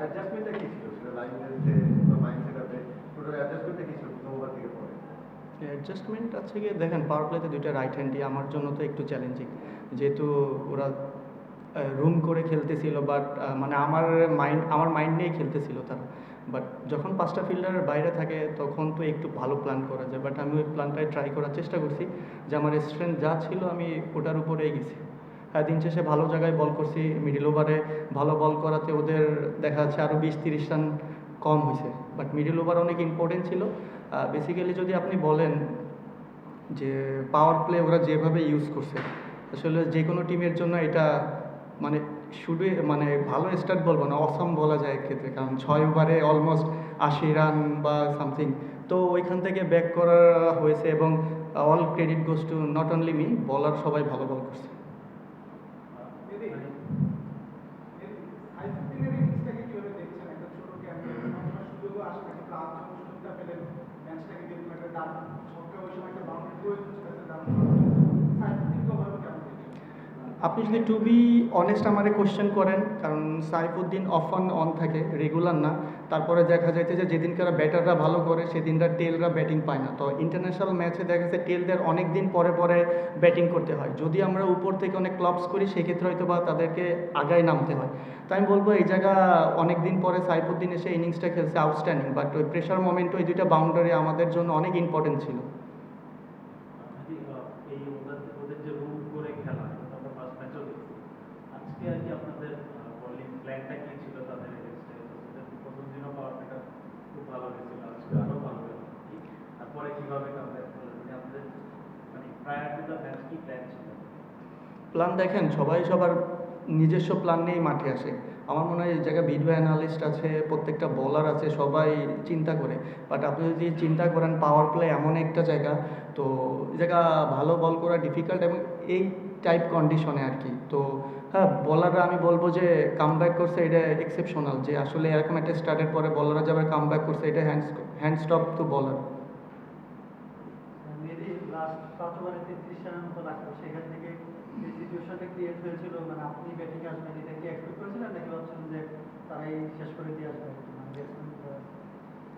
অ্যাডজাস্টমেন্টটা কি ছিল? সেটা বা অ্যাডজাস্টমেন্ট আছে গিয়ে, দেখেন পাওয়ার প্লেতে দুইটা রাইট হ্যান্ডই আমার জন্য তো একটু চ্যালেঞ্জিং যেহেতু ওরা রুম করে খেলতেছিল বাট মানে আমার মাইন্ড আমার মাইন্ড নিয়েই খেলতেছিল তারা। বাট যখন পাঁচটা ফিল্ডারের বাইরে থাকে, তখন তো একটু ভালো প্ল্যান করা যায়। বাট আমি ওই প্ল্যানটাই ট্রাই করার চেষ্টা করছি যে আমার স্ট্রেংথ যা ছিল, আমি ওটার উপরেই গেছি। দিন শেষে ভালো জায়গায় বল করছি মিডিল ওভারে ভালো বল করাতে ওদের দেখা যাচ্ছে আরও বিশ তিরিশ রান কম হয়েছে। বাট মিডিল ওভার অনেক ইম্পর্টেন্ট ছিল। বেসিক্যালি যদি আপনি বলেন যে পাওয়ার প্লে ওরা যেভাবে ইউজ করছে, আসলে যে কোনো টিমের জন্য এটা মানে শুধু মানে ভালো স্টার্ট বলব না অসম বলা যায় ক্ষেত্রে কারণ ছয় ওভারে অলমোস্ট আশি রান বা সামথিং তো ওইখান থেকে ব্যাক করা হয়েছে এবং all credit goes to not only me বলার সবাই ভালো বল করছে। আপনি যদি টু বি অনেস্ট আমারে কোশ্চেন করেন, কারণ সাইফুদ্দিন অফ অন অন থাকে রেগুলার না, তারপরে দেখা যাইতে যে যেদিনকার ব্যাটাররা ভালো করে, সেদিনরা টেলরা ব্যাটিং পায় না। তো ইন্টারন্যাশনাল ম্যাচে দেখা যাচ্ছে টেলদের অনেক দিন পরে পরে ব্যাটিং করতে হয়। যদি আমরা উপর থেকে অনেক ক্লাবস করি, সেক্ষেত্রে হয়তো বা তাদেরকে আগায় নামতে হয়। তো আমি বলব, এই জায়গা অনেক দিন পরে সাইফুদ্দিন এসে ইনিংসটা খেলছে আউটস্ট্যান্ডিং বাট ওই প্রেশার মোমেন্ট ওই দুইটা বাউন্ডারি আমাদের জন্য অনেক ইম্পর্টেন্ট ছিল। আজকে আর কি আপনাদের বলিং প্ল্যানটা কি ছিল তাদের প্রথম দিনও পাওয়ার প্লেটা খুব ভালো হয়েছিল, আজকে আরও ভালো হয়েছিল তারপরে কীভাবে কামব্যাক করলেন? মানে প্রায়ার টু দ্য ম্যাচ কি প্ল্যান ছিল? প্ল্যান দেখেন, সবাই সবার নিজস্ব প্ল্যান নিয়েই মাঠে আসে। আমার মনে হয় এই জায়গায় ভিডিও অ্যানালিস্ট আছে, প্রত্যেকটা বলার আছে, সবাই চিন্তা করে। বাট আপনি যদি চিন্তা করেন পাওয়ার প্লে এমন একটা জায়গা, তো জায়গা ভালো বল করা ডিফিকাল্ট এবং এই টাইপ কন্ডিশনে আর কি। তো হ্যাঁ বলাররা আমি বলব যে কাম ব্যাক করছে এটা এক্সেপশনাল যে আসলে এরকম একটা স্টার্টের পরে বলাররা যে আবার কাম করছে, এটা হ্যান্ড হ্যান্ড স্টপ টু বলার লাস্ট সেখান যে ক্রিয়েট হয়েছিল? মানে আপনি ব্যাটিং আসবেন এটা কি এক্সপেক্ট করেছিলেন? নাকি ভাবছেন যে তারাই শেষ করে দিয়ে আসবে? মানে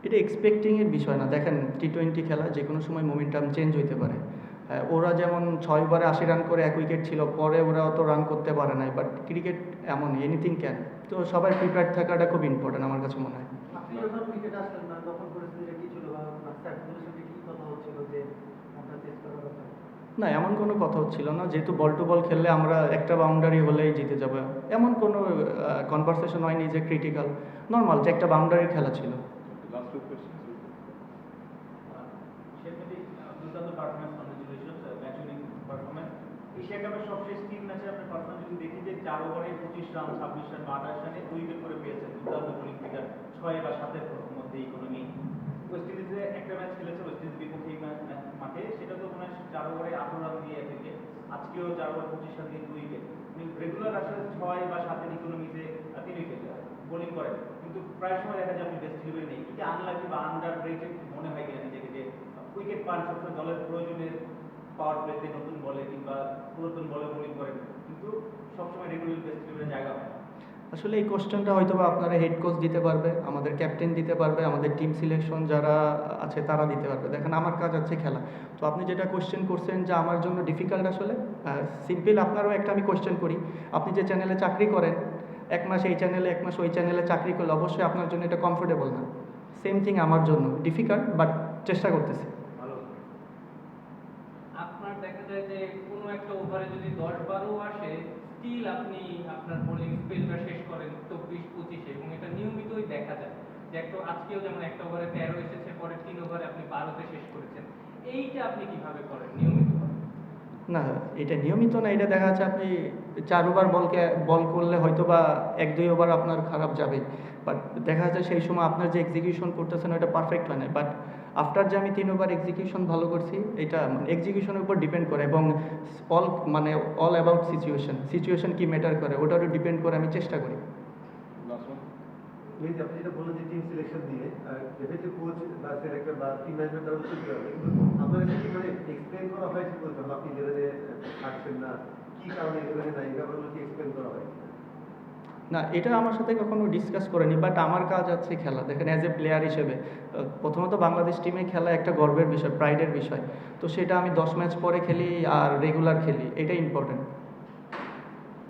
এটা এক্সপেক্টিংয়ের বিষয় না। দেখেন টি টোয়েন্টি খেলা যে কোনো সময় মোমেন্টাম চেঞ্জ হইতে পারে। ওরা যেমন ছয় ওভারে আশি রান করে এক উইকেট ছিল পরে ওরা অত রান করতে পারে নাই। বাট ক্রিকেট এমন এনিথিং ক্যান তো সবার প্রিপেয়ার থাকাটা খুব ইম্পর্টেন্ট আমার কাছে মনে হয়। আপনি যখন উইকেট আসলেন না তখন পরিস্থিতিটা কি ছিল বা কি কথা হচ্ছিল যে আপনার চেস করার কথা না এমন কোনো কথা হচ্ছিল না। যেহেতু বল টু বল খেললে আমরা একটা বাউন্ডারি হলেই জিতে যাব। এমন কোনো কনভারসেশন হয়নি যে ক্রিটিক্যাল নর্মাল যে একটা বাউন্ডারির খেলা ছিল। এশিয়া কাপের সবশেষ তিন ম্যাচে পারফরমেন্স যদি দেখি যে চার ওভারে পঁচিশ রান ছাব্বিশ রান বা আঠাশ রানে দুই উইকেট করে পেয়েছেন দুর্দান্ত বোলিং ফিগার ছয় বা সাতের মধ্যে কোনো নেই ওয়েস্ট ইন্ডিজে একটা ম্যাচ খেলেছে ওয়েস্ট ইন্ডিজ বিপক্ষে মাঠে। সেটা তো মনে চার ওভারে আঠারো রান দিয়ে উইকেট আজকেও চার ওভার পঁচিশ রান দিয়ে দুই উইকেট রেগুলার আসলে ছয় বা সাতের ইকোনমিতে তিন উইকেট বোলিং করেন। কিন্তু প্রায় সময় দেখা যায় আপনি বেস্ট ইলেভেন নেই। কি আনলাকি বা আন্ডার রেটেড মনে হয় কিনা নিজেকে যে উইকেট পান সবসময় দলের প্রয়োজনে পাওয়ার প্লেতে নতুন বলে কিংবা পুরাতন বলে বোলিং করেন। কিন্তু সবসময় রেগুলার বেস্ট ইলেভেনের জায়গা হয়। আসলে এই কোশ্চেনটা হয়তো বা আপনারা হেড কোচ দিতে পারবে, আমাদের ক্যাপ্টেন দিতে পারবে, আমাদের টিম সিলেকশন যারা আছে তারা দিতে পারবে। দেখেন, আমার কাজ আছে খেলা। তো আপনি যেটা কোশ্চেন করছেন যে আমার জন্য ডিফিকাল্ট আসলে? সিম্পল আপনারও একটা আমি কোশ্চেন করি। আপনি যে চ্যানেলে চাকরি করেন, এক মাস এই চ্যানেলে এক মাস ওই চ্যানেলে চাকরি করলে অবশ্যই আপনার জন্য এটা কমফোর্টেবল না। সেম থিং আমার জন্য। ডিফিকাল্ট বাট চেষ্টা করতেছি। আপনার দেখা যায় যে কোনো একটা ওভারে যদি দশ বারো আসে স্টিল আপনি আপনার বোলিং স্পেলটা শেষ করেন চব্বিশ পঁচিশে এবং এটা নিয়মিতই দেখা যায় যে একটা আজকেও যেমন একটা ওভারে তেরো এসেছে পরে তিন ওভারে আপনি বারোতে শেষ করেছেন। এইটা আপনি কীভাবে করেন? নিয়মিত না এটা নিয়মিত না এটা দেখা যাচ্ছে আপনি চার ওভার বলকে বল করলে হয়তো বা এক দুই ওভার আপনার খারাপ যাবে। বাট দেখা যাচ্ছে সেই সময় আপনার যে এক্সিকিউশন করতেছেন ওটা পারফেক্ট হয় না বাট আফটার যে আমি তিন ওভার এক্সিকিউশন ভালো করছি এটা এক্সিকিউশনের উপর ডিপেন্ড করে এবং অল মানে অল অ্যাবাউট সিচুয়েশন সিচুয়েশন কি ম্যাটার করে ওটার উপর ডিপেন্ড করে আমি চেষ্টা করি। যে কোচ বা হবে কি মানে এক্সপ্লেন করা তো যখন আপনি থাকছেন না, কি কারণে এক্সপ্লেন করা হয় না, এটা আমার সাথে কখনো ডিসকাস করেনি বাট আমার কাজ আছে খেলা। দেখেন অ্যাজ এ প্লেয়ার হিসেবে প্রথমত বাংলাদেশ টিমে খেলা একটা গর্বের বিষয় প্রাইডের বিষয়। তো সেটা আমি দশ ম্যাচ পরে খেলি আর রেগুলার খেলি এটা ইম্পর্টেন্ট